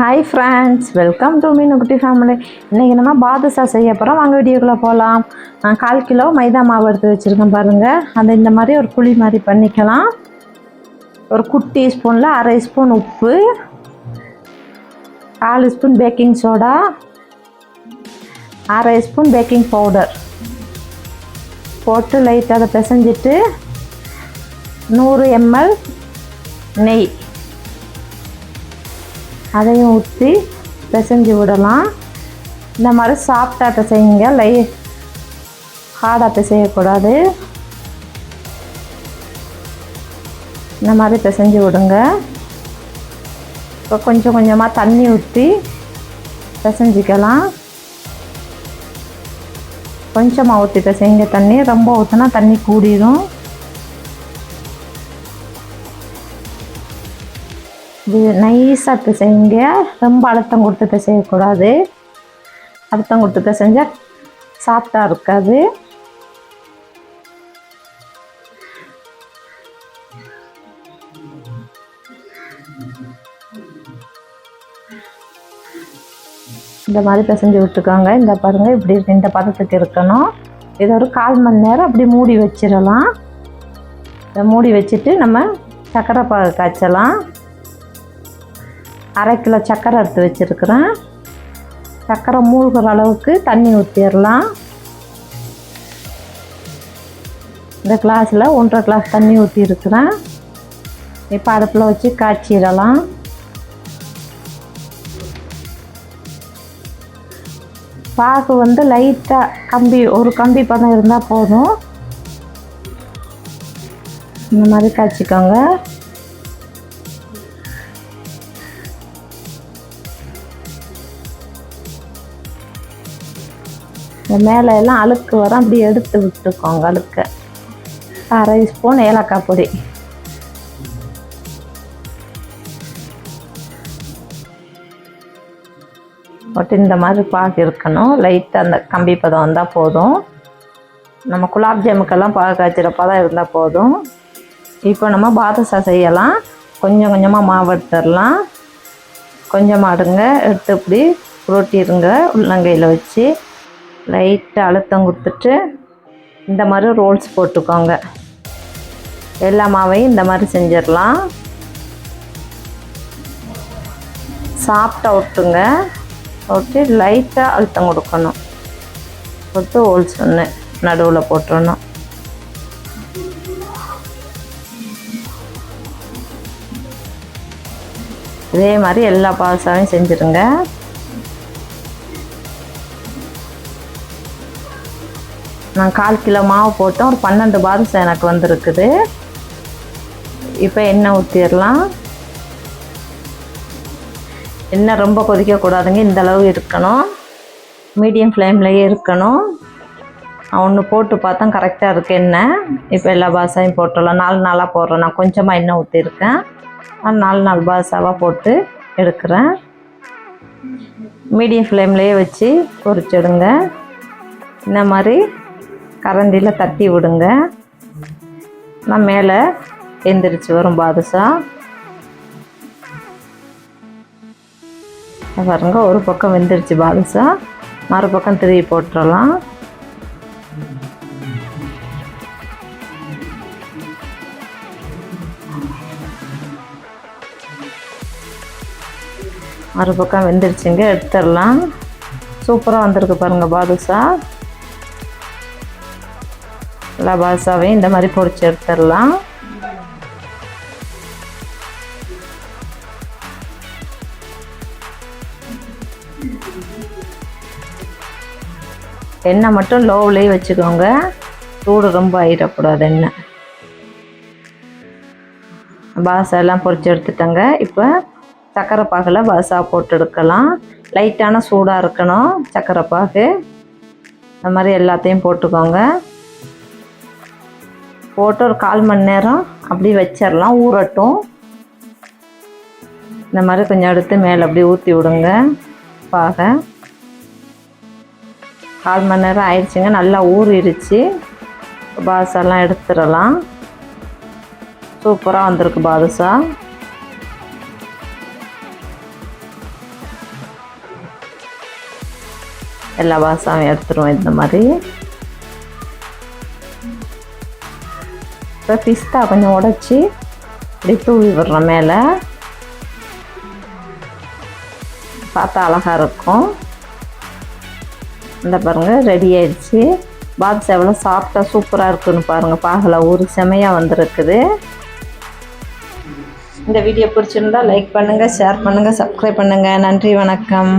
Hi friends welcome to Meen Kutti family இன்றைக்கி நம்ம பாதுஷா செய்ய போகிறோம் வாங்க வீடியோக்குள்ளே போகலாம் நான் கால் கிலோ மைதா மாவு எடுத்து வச்சுருக்கேன் பாருங்கள் அதை இந்த மாதிரி ஒரு குழி மாதிரி பண்ணிக்கலாம். ஒரு குட்டி ஸ்பூனில் அரை ஸ்பூன் உப்பு கால் ஸ்பூன் பேக்கிங் சோடா அரை ஸ்பூன் பேக்கிங் பவுடர் போட்டு லைட்டாக அதை பிசைஞ்சிட்டு நூறு எம்எல் நெய். அதையும் ஊற்றி பிசைஞ்சு விடலாம். இந்த மாதிரி சாஃப்டாக பிசைங்க. லை ஹார்டாக பிசையக்கூடாது. இந்த மாதிரி பிசைஞ்சு விடுங்க. இப்போ கொஞ்சம் கொஞ்சமாக தண்ணி ஊற்றி பிசைஞ்சிக்கலாம். கொஞ்சமாக ஊற்றி பிசைங்க. தண்ணி ரொம்ப ஊற்றினா தண்ணி கூடிடும் இது நைஸாக பிசைங்க. ரொம்ப அழுத்தம் கொடுத்து பிசையக்கூடாது. அழுத்தம் கொடுத்து பிசைஞ்சால் சாஃப்டாக இருக்காது. இந்த மாதிரி பிசைஞ்சு விட்டுக்கோங்க. இந்த பாருங்கள் இப்படி இந்த பதத்துக்கு இருக்கணும். இதை ஒரு கால் மணி நேரம் அப்படி மூடி வச்சிடலாம். இதை மூடி வச்சுட்டு நம்ம சக்கரை பாகு காய்ச்சலாம். அரை கிலோ சர்க்கரை எடுத்து வச்சுருக்குறேன். சர்க்கரை மூழ்கிற அளவுக்கு தண்ணி ஊற்றிடலாம் இந்த கிளாஸில் ஒன்றரை கிளாஸ் தண்ணி ஊற்றிருக்குறேன் இப்போ அடுப்பில் வச்சு காய்ச்சிடலாம். பாகு வந்து லைட்டாக கம்பி ஒரு கம்பி பதம் இருந்தால் போதும். இந்த மாதிரி காய்ச்சிக்கோங்க. இந்த மேலே எல்லாம் அழுக்கு வரும் அப்படி எடுத்து விட்டுக்கோங்க அழுக்க. அரை ஸ்பூன் ஏலக்காய் பொடி. போட்டு இந்த மாதிரி பாகு இருக்கணும். லைட்டாக அந்த கம்பி பதம் வந்தால் போதும். நம்ம குலாப் ஜாமுக்கெல்லாம் பாகு காய்ச்சிற பதம் இருந்தால் போதும். இப்போ நம்ம பாதுஷா செய்யலாம். கொஞ்சம் கொஞ்சமாக மாவு எடுத்துடலாம். கொஞ்சமாக எடுங்க. எடுத்து இப்படி புரோட்டிடுங்க. உள்ளங்கையில் வச்சு லைட்டாக அழுத்தம் கொடுத்துட்டு இந்த மாதிரி ரோல்ஸ் போட்டுக்கோங்க. எல்லா மாவையும் இந்த மாதிரி செஞ்சிடலாம். சாப்பிட்டா விட்டுங்க விட்டு லைட்டாக அழுத்தம் கொடுக்கணும். கொடுத்து ஹோல்ஸ் ஒன்று நடுவில் போட்டுடணும் இதே மாதிரி எல்லா பால்சாவையும் செஞ்சுருங்க. நான் கால் கிலோ மாவு போட்டோம் ஒரு பன்னெண்டு பாதுஷா எனக்கு வந்திருக்குது. இப்போ எண்ணெய் ஊற்றிடலாம் எண்ணெய் ரொம்ப கொதிக்கக்கூடாதுங்க. இந்த அளவு இருக்கணும். மீடியம் ஃப்ளேம்லேயே இருக்கணும். ஒன்று போட்டு பார்த்தா கரெக்டாக இருக்குது எண்ணெய். இப்போ எல்லா பாசாவையும் போட்டுடலாம். நாலு நாளாக போடுறேன். நான் கொஞ்சமாக எண்ணெய் ஊற்றிருக்கேன் நான் நாலு நாலு பாசாவாக போட்டு எடுக்கிறேன். மீடியம் ஃப்ளேம்லேயே வச்சு பொரிச்சிடுங்க இந்த மாதிரி கரண்டியில் தட்டி விடுங்க. நான் மேலே எந்திரிச்சு வரும் பாதுஷா. பாருங்க ஒரு பக்கம் வெந்துருச்சு பாதுஷா. மறுபக்கம் திருவி போட்டுடலாம் மறுபக்கம் வெந்துருச்சுங்க எடுத்துடலாம். சூப்பராக வந்திருக்கு பாருங்கள் பாதுஷா. லபாசாவையும் இந்த மாதிரி பொரிச்சு எடுத்துடலாம். எண்ணெய் மட்டும் லோவ்லேயே வச்சுக்கோங்க. சூடு ரொம்ப ஆயிடக்கூடாது எண்ணெய். பாசா எல்லாம் பொரிச்சு எடுத்துட்டோங்க. இப்போ சக்கரை பாகில் பாசா போட்டு எடுக்கலாம். லைட்டான சூடாக இருக்கணும். சக்கரை பாகு. இந்த மாதிரி எல்லாத்தையும் போட்டுக்கோங்க. போட்டு ஒரு கால் மணி நேரம் அப்படி வச்சிடலாம் ஊறட்டும். இந்த மாதிரி கொஞ்சம் எடுத்து மேலே அப்படியே ஊற்றி விடுங்க பாக. கால் மணி நேரம் ஆயிடுச்சுங்க நல்லா ஊறிடுச்சு. பாதுசாலாம் எடுத்துடலாம். சூப்பராக வந்திருக்கு பாதுசா எல்லா பாதுசாவும் எடுத்துருவோம் இந்த மாதிரி. இப்போ பிஸ்தா கொஞ்சம் உடச்சி இப்படி தூவி விடுறோம் மேலே. பார்த்தா அழகாக இருக்கும். இந்த பாருங்கள் ரெடி ஆயிடுச்சு. பாத்ஸ் எவ்வளோ சாஃப்டாக சூப்பராக இருக்குன்னு பாருங்கள் பார்க்கல ஒரு செமையாக வந்திருக்குது. இந்த வீடியோ பிடிச்சிருந்தா லைக் பண்ணுங்கள் ஷேர் பண்ணுங்கள் சப்ஸ்கிரைப் பண்ணுங்கள் நன்றி வணக்கம்.